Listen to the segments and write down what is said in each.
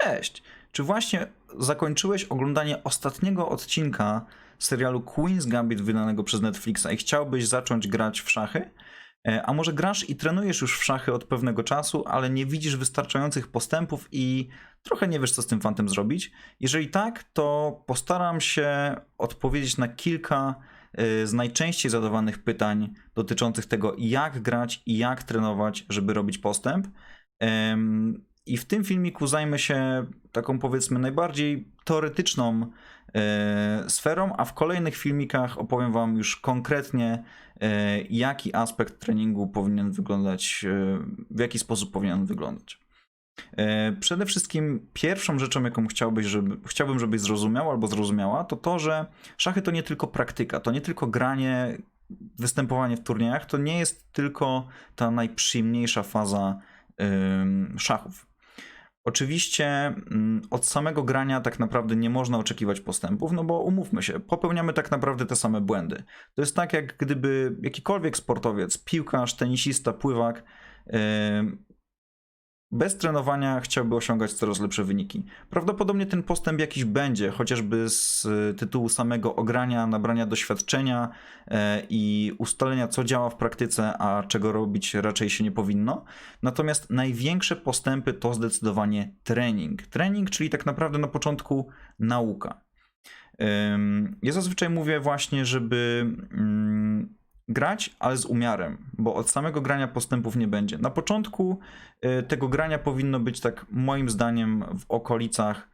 Cześć! Czy właśnie zakończyłeś oglądanie ostatniego odcinka serialu Queen's Gambit wydanego przez Netflixa i chciałbyś zacząć grać w szachy? E, A może grasz i trenujesz już w szachy od pewnego czasu, ale nie widzisz wystarczających postępów i trochę nie wiesz, co z tym fantem zrobić? Jeżeli tak, to postaram się odpowiedzieć na kilka e, z najczęściej zadawanych pytań dotyczących tego, jak grać i jak trenować, żeby robić postęp. I w tym filmiku zajmę się taką powiedzmy najbardziej teoretyczną e, sferą, a w kolejnych filmikach opowiem Wam już konkretnie, e, jaki aspekt treningu powinien wyglądać, e, w jaki sposób powinien wyglądać. Przede wszystkim pierwszą rzeczą, jaką chciałbyś, żeby, chciałbym, żebyś zrozumiał albo zrozumiała, to to, że szachy to nie tylko praktyka, to nie tylko granie, występowanie w turniejach, to nie jest tylko ta najprzyjemniejsza faza szachów. Oczywiście mm, od samego grania tak naprawdę nie można oczekiwać postępów, no bo umówmy się, popełniamy tak naprawdę te same błędy. To jest tak, jak gdyby jakikolwiek sportowiec, piłkarz, tenisista, pływak, bez trenowania chciałby osiągać coraz lepsze wyniki. Prawdopodobnie ten postęp jakiś będzie, chociażby z y, tytułu samego ogrania, nabrania doświadczenia e, i ustalenia, co działa w praktyce, a czego robić raczej się nie powinno. Natomiast największe postępy to zdecydowanie trening. Trening, czyli tak naprawdę na początku nauka. Ja zazwyczaj mówię właśnie, żeby mm, grać, ale z umiarem, bo od samego grania postępów nie będzie. Na początku y, tego grania powinno być tak moim zdaniem w okolicach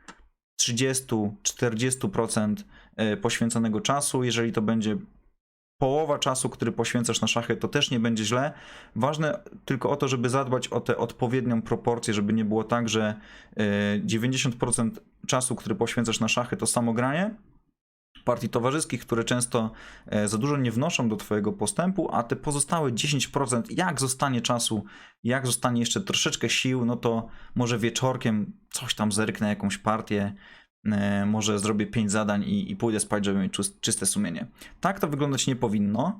30-40% y, poświęconego czasu. Jeżeli to będzie połowa czasu, który poświęcasz na szachy, to też nie będzie źle. Ważne tylko o to, żeby zadbać o tę odpowiednią proporcję, żeby nie było tak, że y, 90% czasu, który poświęcasz na szachy, to samo granie, partii towarzyskich, które często e, za dużo nie wnoszą do Twojego postępu, a te pozostałe 10%, jak zostanie czasu, jak zostanie jeszcze troszeczkę sił, no to może wieczorkiem coś tam zerknę, jakąś partię, e, może zrobię 5 zadań i, i pójdę spać, żeby mieć czys- czyste sumienie. Tak to wyglądać nie powinno.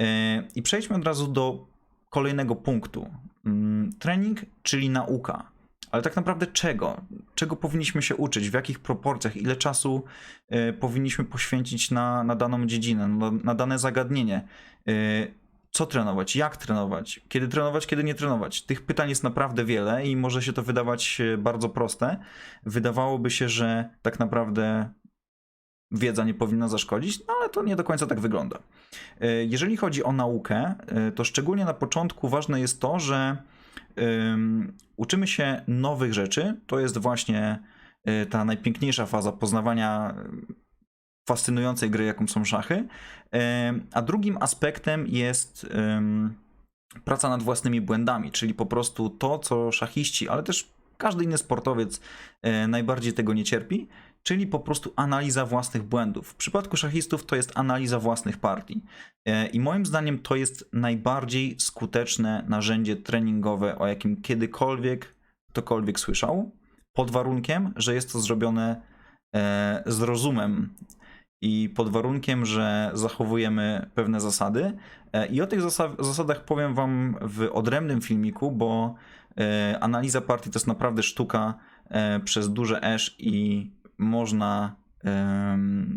E, I przejdźmy od razu do kolejnego punktu. Mm, Trening, czyli nauka. Ale tak naprawdę czego? Czego powinniśmy się uczyć? W jakich proporcjach? Ile czasu y, powinniśmy poświęcić na, na daną dziedzinę, na, na dane zagadnienie? Y, co trenować? Jak trenować? Kiedy trenować? Kiedy nie trenować? Tych pytań jest naprawdę wiele i może się to wydawać y, bardzo proste. Wydawałoby się, że tak naprawdę wiedza nie powinna zaszkodzić, no ale to nie do końca tak wygląda. Jeżeli chodzi o naukę, to szczególnie na początku ważne jest to, że uczymy się nowych rzeczy. To jest właśnie y, ta najpiękniejsza faza poznawania y, fascynującej gry, jaką są szachy. A drugim aspektem jest praca nad własnymi błędami, czyli po prostu to, co szachiści, ale też każdy inny sportowiec y, najbardziej tego nie cierpi, czyli po prostu analiza własnych błędów. W przypadku szachistów to jest analiza własnych partii. E, I moim zdaniem to jest najbardziej skuteczne narzędzie treningowe, o jakim kiedykolwiek ktokolwiek słyszał, pod warunkiem, że jest to zrobione e, z rozumem i pod warunkiem, że zachowujemy pewne zasady. E, I o tych zasa- zasadach powiem Wam w odrębnym filmiku, bo analiza partii to jest naprawdę sztuka przez duże esz i można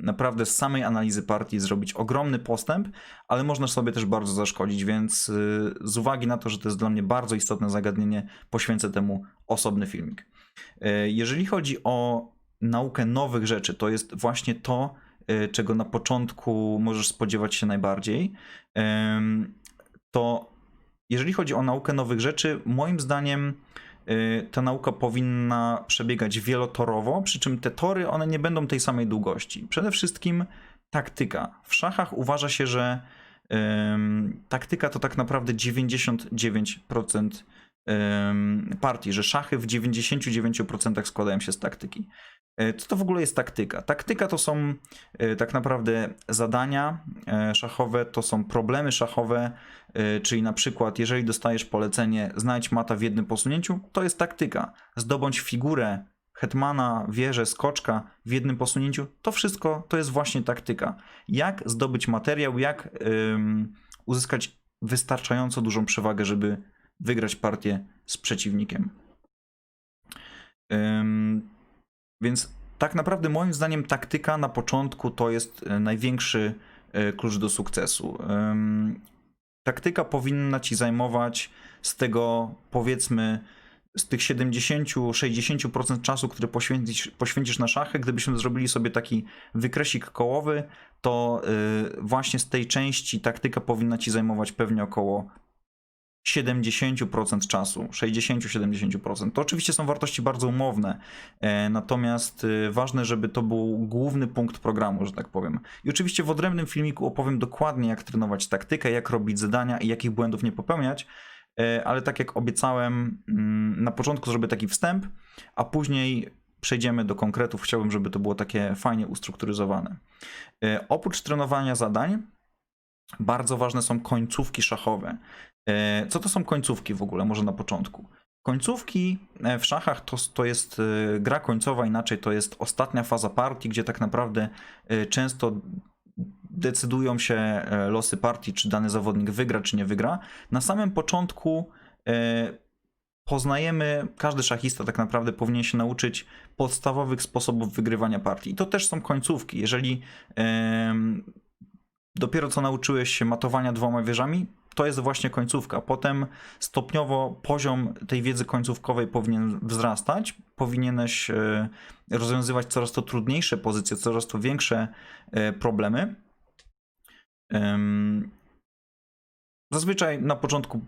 naprawdę z samej analizy partii zrobić ogromny postęp, ale można sobie też bardzo zaszkodzić, więc y, z uwagi na to, że to jest dla mnie bardzo istotne zagadnienie, poświęcę temu osobny filmik. E, Jeżeli chodzi o naukę nowych rzeczy, to jest właśnie to, e, czego na początku możesz spodziewać się najbardziej. To jeżeli chodzi o naukę nowych rzeczy, moim zdaniem ta nauka powinna przebiegać wielotorowo, przy czym te tory one nie będą tej samej długości. Przede wszystkim taktyka. W szachach uważa się, że ym, taktyka to tak naprawdę 99% ym, partii, że szachy w 99% składają się z taktyki. E, Co to w ogóle jest taktyka? Taktyka to są e, tak naprawdę zadania e, szachowe, to są problemy szachowe, czyli na przykład jeżeli dostajesz polecenie znajdź mata w jednym posunięciu, to jest taktyka. Zdobądź figurę hetmana, wieżę, skoczka w jednym posunięciu, to wszystko to jest właśnie taktyka. Jak zdobyć materiał, jak ym, uzyskać wystarczająco dużą przewagę, żeby wygrać partię z przeciwnikiem. Więc tak naprawdę moim zdaniem taktyka na początku to jest e, największy e, klucz do sukcesu. Taktyka powinna ci zajmować z tego powiedzmy z tych 70-60% czasu, który poświęcisz, poświęcisz na szachy, gdybyśmy zrobili sobie taki wykresik kołowy, to y, właśnie z tej części taktyka powinna ci zajmować pewnie około 70% czasu, 60-70%. To oczywiście są wartości bardzo umowne, e, natomiast e, ważne, żeby to był główny punkt programu, że tak powiem. I oczywiście w odrębnym filmiku opowiem dokładnie, jak trenować taktykę, jak robić zadania i jakich błędów nie popełniać, e, ale tak jak obiecałem, mm, na początku zrobię taki wstęp, a później przejdziemy do konkretów. Chciałbym, żeby to było takie fajnie ustrukturyzowane. Oprócz trenowania zadań, bardzo ważne są końcówki szachowe. E, Co to są końcówki w ogóle, może na początku? Końcówki e, w szachach to, to jest e, gra końcowa, inaczej to jest ostatnia faza partii, gdzie tak naprawdę często decydują się losy partii, czy dany zawodnik wygra, czy nie wygra. Na samym początku poznajemy, każdy szachista tak naprawdę powinien się nauczyć podstawowych sposobów wygrywania partii. I to też są końcówki. Jeżeli dopiero co nauczyłeś się matowania dwoma wieżami, to jest właśnie końcówka. Potem stopniowo poziom tej wiedzy końcówkowej powinien wzrastać. Powinieneś e, rozwiązywać coraz to trudniejsze pozycje, coraz to większe e, problemy. Em, Zazwyczaj na początku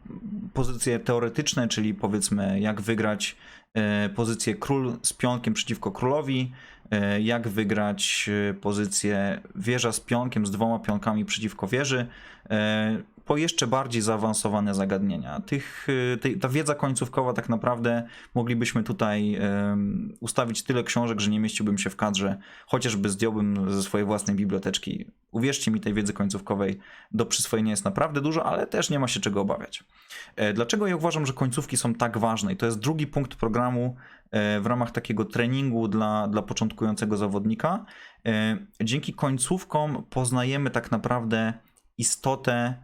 pozycje teoretyczne, czyli powiedzmy jak wygrać e, pozycję król z pionkiem przeciwko królowi, jak wygrać pozycję wieża z pionkiem, z dwoma pionkami przeciwko wieży, po jeszcze bardziej zaawansowane zagadnienia. Tych, tej, ta wiedza końcówkowa tak naprawdę moglibyśmy tutaj em, ustawić tyle książek, że nie mieściłbym się w kadrze, chociażby zdjąłbym ze swojej własnej biblioteczki. Uwierzcie mi, tej wiedzy końcówkowej do przyswojenia jest naprawdę dużo, ale też nie ma się czego obawiać. E, Dlaczego ja uważam, że końcówki są tak ważne? I to jest drugi punkt programu e, w ramach takiego treningu dla, dla początkującego zawodnika. E, Dzięki końcówkom poznajemy tak naprawdę istotę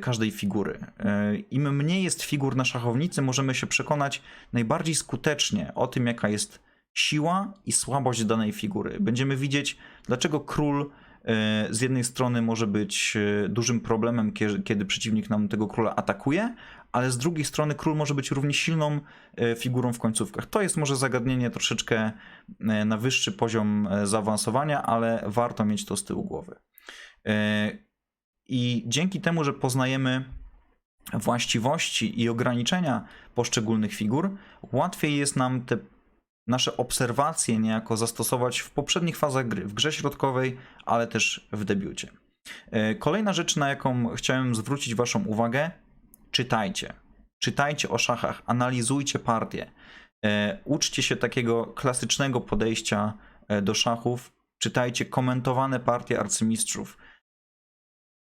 każdej figury. E, Im mniej jest figur na szachownicy, możemy się przekonać najbardziej skutecznie o tym, jaka jest siła i słabość danej figury. Będziemy widzieć, dlaczego król e, z jednej strony może być e, dużym problemem, kie- kiedy przeciwnik nam tego króla atakuje, ale z drugiej strony król może być równie silną e, figurą w końcówkach. To jest może zagadnienie troszeczkę e, na wyższy poziom e, zaawansowania, ale warto mieć to z tyłu głowy. I dzięki temu, że poznajemy właściwości i ograniczenia poszczególnych figur, łatwiej jest nam te nasze obserwacje niejako zastosować w poprzednich fazach gry, w grze środkowej, ale też w debiucie. E, Kolejna rzecz, na jaką chciałem zwrócić Waszą uwagę, czytajcie. Czytajcie o szachach, analizujcie partie. E, Uczcie się takiego klasycznego podejścia e, do szachów. Czytajcie komentowane partie arcymistrzów.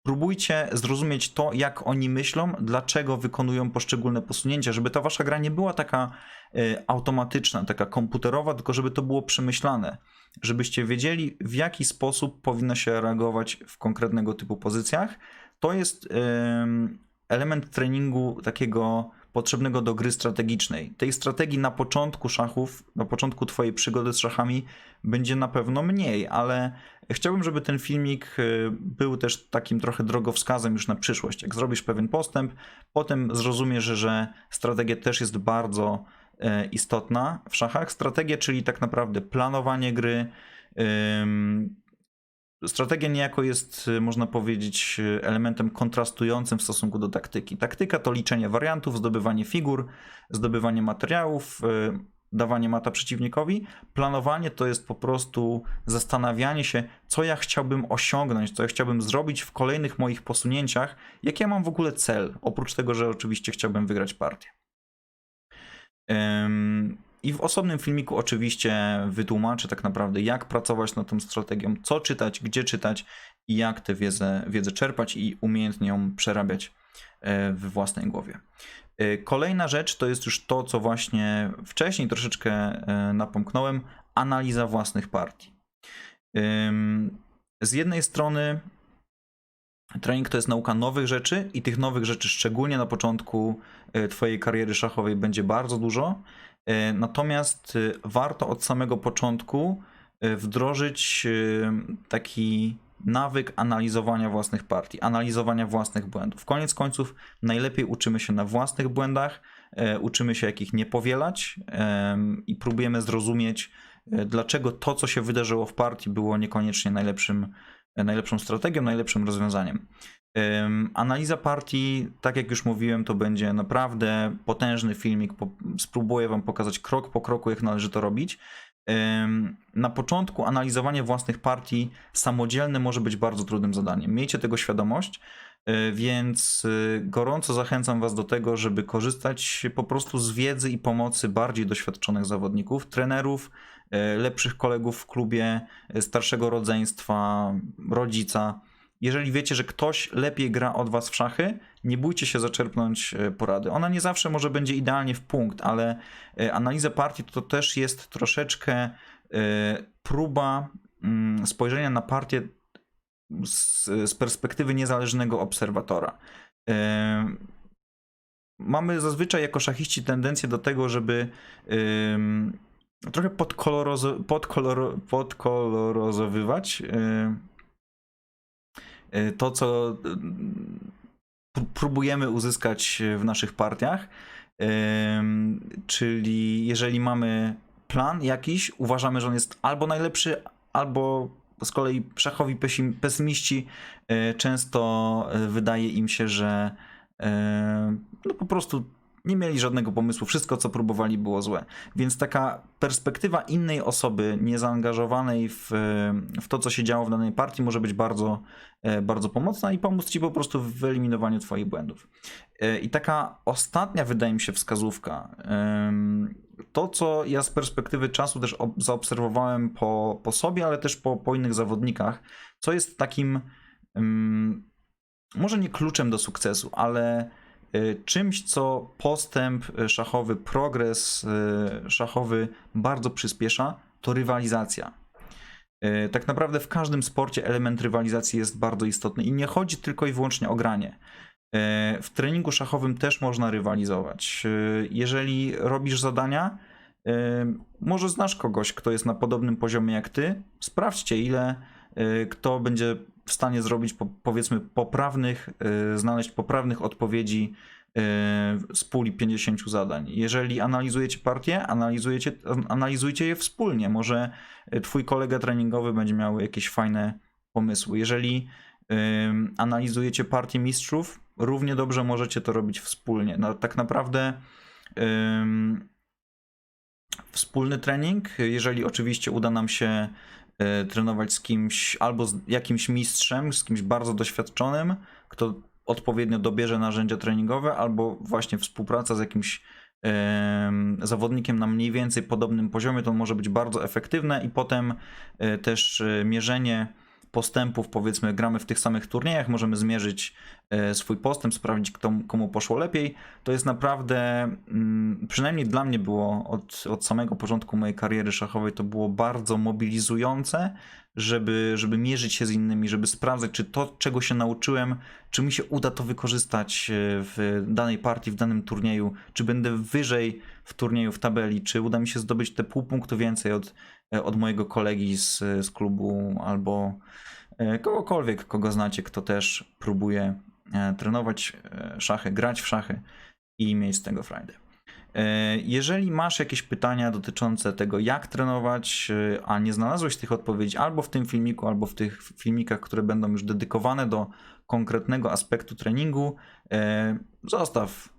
Próbujcie zrozumieć to, jak oni myślą, dlaczego wykonują poszczególne posunięcia, żeby ta wasza gra nie była taka e, automatyczna, taka komputerowa, tylko żeby to było przemyślane, żebyście wiedzieli, w jaki sposób powinno się reagować w konkretnego typu pozycjach. To jest em, element treningu takiego potrzebnego do gry strategicznej. Tej strategii na początku szachów, na początku twojej przygody z szachami będzie na pewno mniej, ale chciałbym, żeby ten filmik y, był też takim trochę drogowskazem już na przyszłość. Jak zrobisz pewien postęp, potem zrozumiesz, że strategia też jest bardzo e, istotna w szachach. Strategia, czyli tak naprawdę planowanie gry, Strategia niejako jest, y, można powiedzieć, y, elementem kontrastującym w stosunku do taktyki. Taktyka to liczenie wariantów, zdobywanie figur, zdobywanie materiałów, y, dawanie mata przeciwnikowi. Planowanie to jest po prostu zastanawianie się, co ja chciałbym osiągnąć, co ja chciałbym zrobić w kolejnych moich posunięciach, jaki ja mam w ogóle cel, oprócz tego, że oczywiście chciałbym wygrać partię. I w osobnym filmiku oczywiście wytłumaczę tak naprawdę, jak pracować nad tą strategią, co czytać, gdzie czytać i jak tę wiedzę, wiedzę czerpać i umiejętnie ją przerabiać e, w własnej głowie. E, Kolejna rzecz to jest już to, co właśnie wcześniej troszeczkę e, napomknąłem, analiza własnych partii. Z jednej strony trening to jest nauka nowych rzeczy i tych nowych rzeczy szczególnie na początku twojej kariery szachowej będzie bardzo dużo. E, Natomiast y, warto od samego początku y, wdrożyć taki nawyk analizowania własnych partii, analizowania własnych błędów. Koniec końców najlepiej uczymy się na własnych błędach, e, uczymy się jak ich nie powielać i próbujemy zrozumieć, e, dlaczego to, co się wydarzyło w partii, było niekoniecznie najlepszym, e, najlepszą strategią, najlepszym rozwiązaniem. Em, Analiza partii, tak jak już mówiłem, to będzie naprawdę potężny filmik. Spróbuję Wam pokazać krok po kroku, jak należy to robić. Na początku analizowanie własnych partii samodzielne może być bardzo trudnym zadaniem. Miejcie tego świadomość, więc e, gorąco zachęcam Was do tego, żeby korzystać po prostu z wiedzy i pomocy bardziej doświadczonych zawodników, trenerów, e, lepszych kolegów w klubie, e, starszego rodzeństwa, rodzica. Jeżeli wiecie, że ktoś lepiej gra od was w szachy, nie bójcie się zaczerpnąć e, porady. Ona nie zawsze może będzie idealnie w punkt, ale e, analiza partii to też jest troszeczkę e, próba mm, spojrzenia na partię z, z perspektywy niezależnego obserwatora. Mamy zazwyczaj jako szachiści tendencję do tego, żeby trochę podkolorozo, podkoloro, podkolorozowywać ym, y, to, co pró- próbujemy uzyskać w naszych partiach. Czyli jeżeli mamy plan jakiś, uważamy, że on jest albo najlepszy, albo z kolei pesim- pesymiści y, często y, wydaje im się, że y, no po prostu nie mieli żadnego pomysłu, wszystko co próbowali było złe. Więc taka perspektywa innej osoby, niezaangażowanej w, w to, co się działo w danej partii, może być bardzo, e, bardzo pomocna i pomóc ci po prostu w wyeliminowaniu Twoich błędów. E, I taka ostatnia, wydaje mi się, wskazówka. To, co ja z perspektywy czasu też ob- zaobserwowałem po, po sobie, ale też po, po innych zawodnikach, co jest takim, em, może nie kluczem do sukcesu, ale y, czymś, co postęp y, szachowy, progres y, szachowy bardzo przyspiesza, to rywalizacja. Y, Tak naprawdę w każdym sporcie element rywalizacji jest bardzo istotny i nie chodzi tylko i wyłącznie o granie. Y, W treningu szachowym też można rywalizować. Y, Jeżeli robisz zadania, y, może znasz kogoś, kto jest na podobnym poziomie jak ty, sprawdźcie ile kto będzie w stanie zrobić po, powiedzmy poprawnych, znaleźć poprawnych odpowiedzi z puli 50 zadań. Jeżeli analizujecie partię, analizujecie, analizujcie je wspólnie. Może twój kolega treningowy będzie miał jakieś fajne pomysły. Jeżeli analizujecie partię mistrzów, równie dobrze możecie to robić wspólnie. No, tak naprawdę ym, wspólny trening, jeżeli oczywiście uda nam się e, trenować z kimś albo z jakimś mistrzem, z kimś bardzo doświadczonym, kto odpowiednio dobierze narzędzia treningowe, albo właśnie współpraca z jakimś em, zawodnikiem na mniej więcej podobnym poziomie, to może być bardzo efektywne i potem e, też e, mierzenie postępów, powiedzmy, gramy w tych samych turniejach, możemy zmierzyć e, swój postęp, sprawdzić, kto, komu poszło lepiej. To jest naprawdę, mm, przynajmniej dla mnie było od, od samego początku mojej kariery szachowej, to było bardzo mobilizujące, żeby, żeby mierzyć się z innymi, żeby sprawdzać, czy to, czego się nauczyłem, czy mi się uda to wykorzystać e, w danej partii, w danym turnieju, czy będę wyżej w turnieju, w tabeli, czy uda mi się zdobyć te pół punktu więcej od, od mojego kolegi z, z klubu albo e, kogokolwiek, kogo znacie, kto też próbuje e, trenować e, szachy, grać w szachy i mieć z tego frajdę. E, Jeżeli masz jakieś pytania dotyczące tego, jak trenować, e, a nie znalazłeś tych odpowiedzi albo w tym filmiku, albo w tych filmikach, które będą już dedykowane do konkretnego aspektu treningu, e, zostaw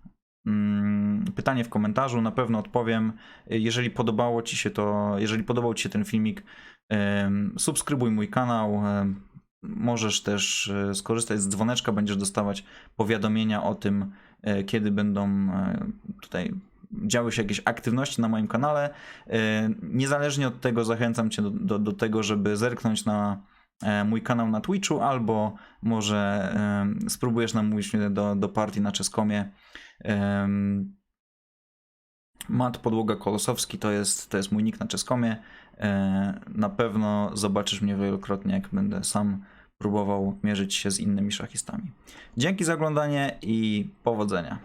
pytanie w komentarzu, na pewno odpowiem. Jeżeli podobało Ci się to, jeżeli podobał Ci się ten filmik, subskrybuj mój kanał. Możesz też e, skorzystać z dzwoneczka, będziesz dostawać powiadomienia o tym, e, kiedy będą e, tutaj działy się jakieś aktywności na moim kanale. Niezależnie od tego zachęcam Cię do, do, do tego, żeby zerknąć na mój kanał na Twitchu, albo może spróbujesz namówić mnie do, do partii na Czeskomie. Mat Podłoga Kolosowski to jest, to jest mój nick na Czeskomie. E, Na pewno zobaczysz mnie wielokrotnie, jak będę sam próbował mierzyć się z innymi szachistami. Dzięki za oglądanie i powodzenia.